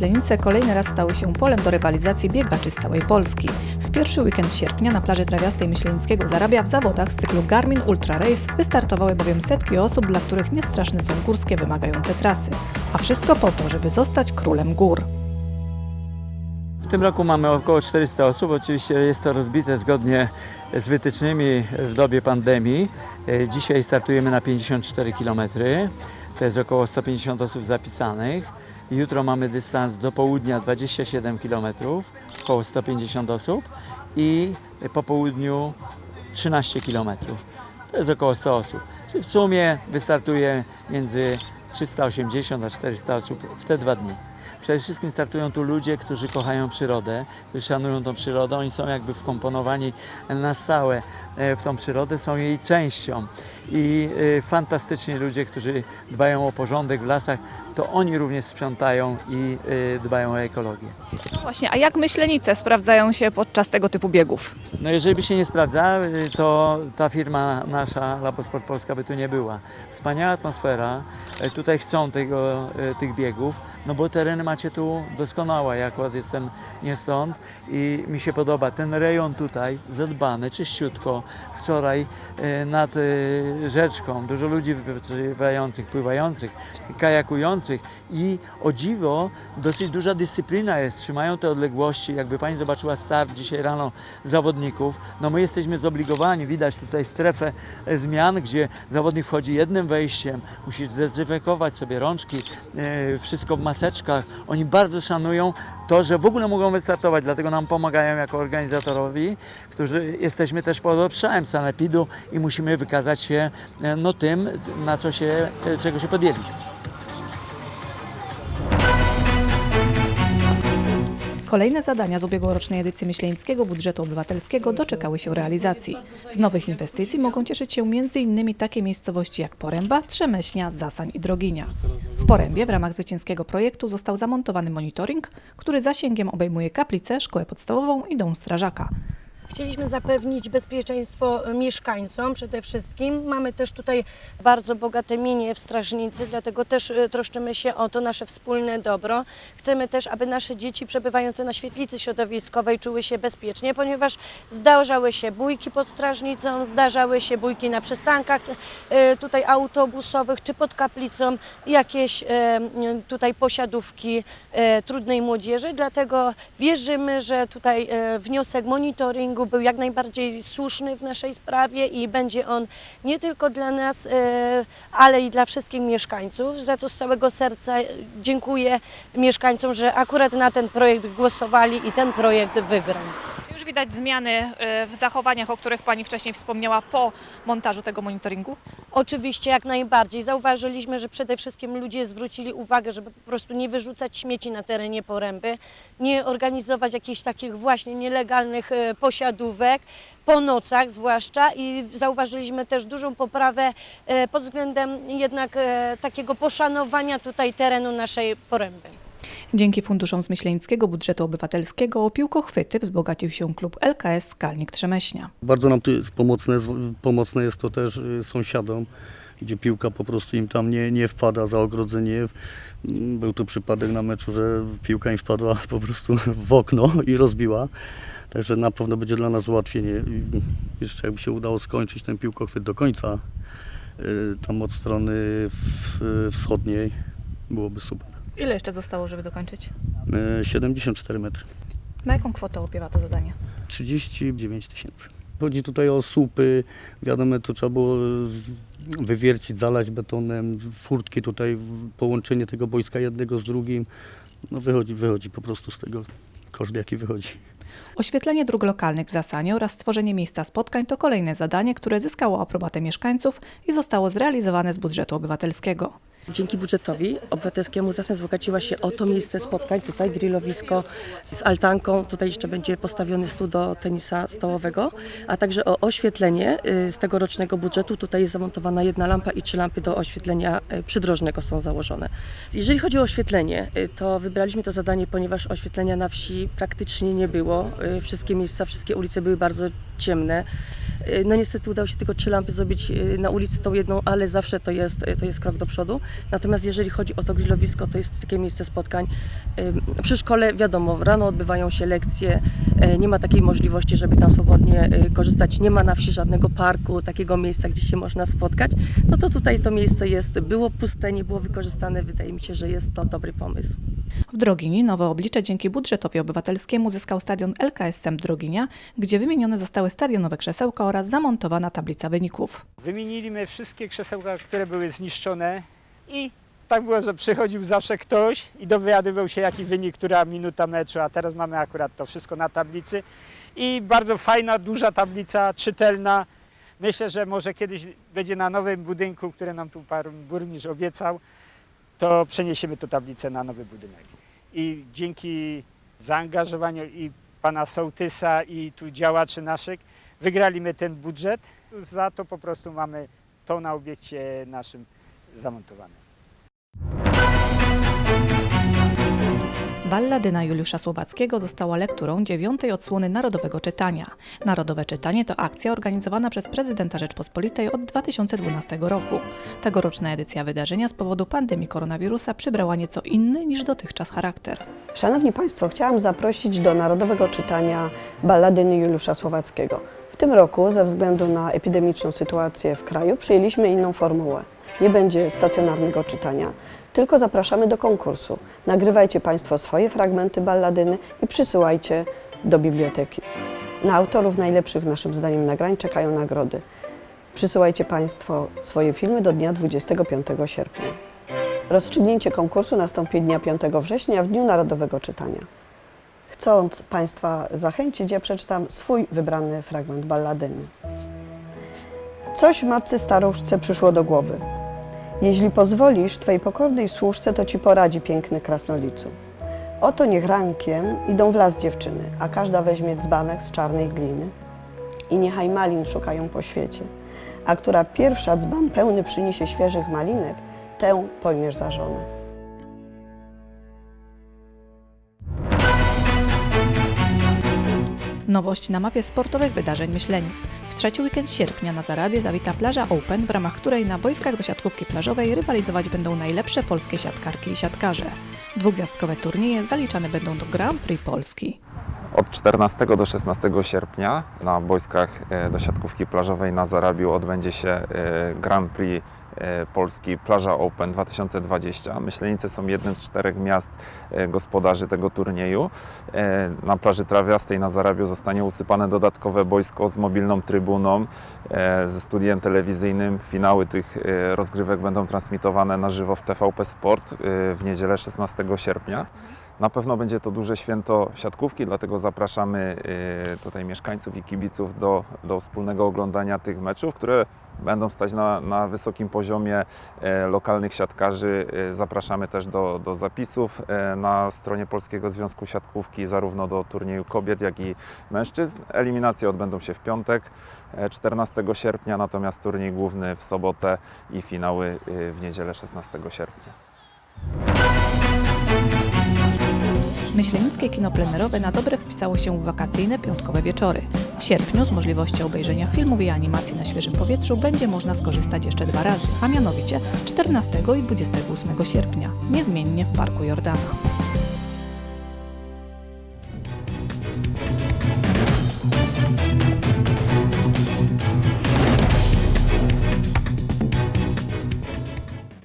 Myślenice kolejny raz stały się polem do rywalizacji biegaczy z całej Polski. W pierwszy weekend sierpnia na plaży trawiastej Myślenickiego Zarabia w zawodach z cyklu Garmin Ultra Race wystartowały bowiem setki osób, dla których niestraszne są górskie wymagające trasy. A wszystko po to, żeby zostać królem gór. W tym roku mamy około 400 osób. Oczywiście jest to rozbite zgodnie z wytycznymi w dobie pandemii. E, Dzisiaj startujemy na 54 km. To jest około 150 osób zapisanych. Jutro mamy dystans do południa 27 km, około 150 osób i po południu 13 km. To jest około 100 osób. Czyli w sumie wystartuje między 380 a 400 osób w te dwa dni. Przede wszystkim startują tu ludzie, którzy kochają przyrodę, którzy szanują tą przyrodę. Oni są jakby wkomponowani na stałe e, w tą przyrodę, są jej częścią. I e, fantastyczni ludzie, którzy dbają o porządek w lasach, to oni również sprzątają i e, dbają o ekologię. No właśnie, a jak Myślenice sprawdzają się podczas tego typu biegów? No jeżeli by się nie sprawdzały, to ta firma nasza, Labosport Polska by tu nie była. Wspaniała atmosfera, e, tutaj chcą tego, e, tych biegów, no bo tereny macie tu doskonałe, ja akurat jestem nie stąd i mi się podoba ten rejon tutaj, zadbany, czyściutko. Wczoraj e, nad rzeczką dużo ludzi wypoczywających, pływających, kajakujących i o dziwo dosyć duża dyscyplina jest, trzymają te odległości. Jakby Pani zobaczyła start dzisiaj rano zawodników, no my jesteśmy zobligowani, widać tutaj strefę e, zmian, gdzie zawodnik wchodzi jednym wejściem, musi zdezynfekować sobie rączki, e, wszystko w maseczkach. Oni bardzo szanują to, że w ogóle mogą wystartować, dlatego nam pomagają jako organizatorowi, którzy jesteśmy też pod obszarem sanepidu i musimy wykazać się e, no, tym, na co się, czego się podjęliśmy. Kolejne zadania z ubiegłorocznej edycji Myślenickiego Budżetu Obywatelskiego doczekały się realizacji. Z nowych inwestycji mogą cieszyć się m.in. takie miejscowości jak Poręba, Trzemeśnia, Zasań i Droginia. W Porębie w ramach zwycięskiego projektu został zamontowany monitoring, który zasięgiem obejmuje kaplicę, szkołę podstawową i dom strażaka. Chcieliśmy zapewnić bezpieczeństwo mieszkańcom przede wszystkim. Mamy też tutaj bardzo bogate mienie w Strażnicy, dlatego też e, troszczymy się o to nasze wspólne dobro. Chcemy też, aby nasze dzieci przebywające na świetlicy środowiskowej czuły się bezpiecznie, ponieważ zdarzały się bójki pod Strażnicą, zdarzały się bójki na przystankach e, tutaj autobusowych czy pod kaplicą, jakieś e, tutaj posiadówki e, trudnej młodzieży, dlatego wierzymy, że tutaj e, wniosek monitoringu był jak najbardziej słuszny w naszej sprawie i będzie on nie tylko dla nas, e, ale i dla wszystkich mieszkańców, za co z całego serca dziękuję mieszkańcom, że akurat na ten projekt głosowali i ten projekt wygrał. Już widać zmiany e, w zachowaniach, o których Pani wcześniej wspomniała po montażu tego monitoringu? Oczywiście, jak najbardziej. Zauważyliśmy, że przede wszystkim ludzie zwrócili uwagę, żeby po prostu nie wyrzucać śmieci na terenie poręby, nie organizować jakichś takich właśnie nielegalnych e, posiadówek, po nocach zwłaszcza i zauważyliśmy też dużą poprawę e, pod względem jednak takiego poszanowania tutaj terenu naszej poręby. Dzięki funduszom z Myślenickiego Budżetu Obywatelskiego piłkochwyty wzbogacił się klub LKS Skalnik Trzemeśnia. Bardzo nam jest pomocne, pomocne jest to też y, sąsiadom, gdzie piłka po prostu im tam nie, nie wpada za ogrodzenie. Mm, Był tu przypadek na meczu, że piłka im wpadła po prostu w okno i rozbiła. Także na pewno będzie dla nas ułatwienie. Jeszcze jakby się udało skończyć ten piłkochwyt do końca, y, tam od strony wschodniej, byłoby super. Ile jeszcze zostało, żeby dokończyć? Y, 74 metry. Na jaką kwotę opiewa to zadanie? 39 tysięcy. Chodzi tutaj o słupy, wiadomo, to trzeba było wywiercić, zalać betonem, furtki tutaj, połączenie tego boiska jednego z drugim. No wychodzi, wychodzi po prostu z tego koszt jaki wychodzi. Oświetlenie dróg lokalnych w Zasanie oraz stworzenie miejsca spotkań to kolejne zadanie, które zyskało aprobatę mieszkańców i zostało zrealizowane z budżetu obywatelskiego. Dzięki budżetowi obywatelskiemu Zaseń wzbogaciła się o to miejsce spotkań, tutaj grillowisko z altanką, tutaj jeszcze będzie postawiony stół do tenisa stołowego, a także o oświetlenie y, z tegorocznego budżetu. Tutaj jest zamontowana jedna lampa i trzy lampy do oświetlenia y, przydrożnego są założone. Jeżeli chodzi o oświetlenie, y, to wybraliśmy to zadanie, ponieważ oświetlenia na wsi praktycznie nie było. Wszystkie miejsca, wszystkie ulice były bardzo ciemne. Y, No niestety udało się tylko trzy lampy zrobić y, na ulicy tą jedną, ale zawsze to jest, to jest krok do przodu. Natomiast jeżeli chodzi o to grillowisko, to jest takie miejsce spotkań. Y, Przy szkole wiadomo, rano odbywają się lekcje, y, nie ma takiej możliwości, żeby tam swobodnie y, korzystać. Nie ma na wsi żadnego parku, takiego miejsca, gdzie się można spotkać. No to tutaj to miejsce jest, było puste, nie było wykorzystane. Wydaje mi się, że jest to dobry pomysł. W Drogini nowe oblicze dzięki budżetowi obywatelskiemu zyskał stadion LKSM Droginia, gdzie wymienione zostały stadionowe krzesełka oraz zamontowana tablica wyników. Wymieniliśmy wszystkie krzesełka, które były zniszczone i tak było, że przychodził zawsze ktoś i dowiadywał się jaki wynik, która minuta meczu, a teraz mamy akurat to wszystko na tablicy i bardzo fajna, duża tablica, czytelna. Myślę, że może kiedyś będzie na nowym budynku, które nam tu pan burmistrz obiecał, to przeniesiemy tę tablicę na nowy budynek. I dzięki zaangażowaniu i pana sołtysa i tu działaczy naszych wygraliśmy ten budżet. Za to po prostu mamy to na obiekcie naszym zamontowane. Balladyna Juliusza Słowackiego została lekturą dziewiątej odsłony Narodowego Czytania. Narodowe Czytanie to akcja organizowana przez prezydenta Rzeczpospolitej od 2012 roku. Tegoroczna edycja wydarzenia z powodu pandemii koronawirusa przybrała nieco inny niż dotychczas charakter. Szanowni Państwo, chciałam zaprosić do narodowego czytania balladyny Juliusza Słowackiego. W tym roku, ze względu na epidemiczną sytuację w kraju, przyjęliśmy inną formułę. Nie będzie stacjonarnego czytania, tylko zapraszamy do konkursu. Nagrywajcie Państwo swoje fragmenty balladyny i przysyłajcie do biblioteki. Na autorów najlepszych, naszym zdaniem, nagrań czekają nagrody. Przysyłajcie Państwo swoje filmy do dnia 25 sierpnia. Rozstrzygnięcie konkursu nastąpi dnia 5 września w Dniu Narodowego Czytania. Chcąc Państwa zachęcić, ja przeczytam swój wybrany fragment balladyny. Coś matce staruszce przyszło do głowy. Jeśli pozwolisz Twej pokornej służce, to Ci poradzi piękny krasnolicu. Oto niech rankiem idą w las dziewczyny, a każda weźmie dzbanek z czarnej gliny. I niechaj malin szukają po świecie. A która pierwsza dzban pełny przyniesie świeżych malinek, tę pojmiesz za żonę. Nowość na mapie sportowych wydarzeń Myślenic. W trzeci weekend sierpnia na Zarabie zawita plaża Open, w ramach której na boiskach do siatkówki plażowej rywalizować będą najlepsze polskie siatkarki i siatkarze. Dwugwiazdkowe turnieje zaliczane będą do Grand Prix Polski. Od 14 do 16 sierpnia na boiskach e, do siatkówki plażowej na Zarabiu odbędzie się e, Grand Prix Polski Plaża Open 2020. Myślenice są jednym z czterech miast e, gospodarzy tego turnieju. E, Na plaży trawiastej na Zarabiu zostanie usypane dodatkowe boisko z mobilną trybuną, e, ze studiem telewizyjnym. Finały tych e, rozgrywek będą transmitowane na żywo w TVP Sport e, w niedzielę 16 sierpnia. Na pewno będzie to duże święto siatkówki, dlatego zapraszamy tutaj mieszkańców i kibiców do, do wspólnego oglądania tych meczów, które będą stać na, na wysokim poziomie e, lokalnych siatkarzy. E, Zapraszamy też do, do zapisów e, na stronie Polskiego Związku Siatkówki, zarówno do turnieju kobiet, jak i mężczyzn. Eliminacje odbędą się w piątek, e, 14 sierpnia, natomiast turniej główny w sobotę i finały w niedzielę 16 sierpnia. Myślenickie kino plenerowe na dobre wpisało się w wakacyjne piątkowe wieczory. W sierpniu z możliwością obejrzenia filmów i animacji na świeżym powietrzu będzie można skorzystać jeszcze dwa razy, a mianowicie 14 i 28 sierpnia, niezmiennie w Parku Jordana.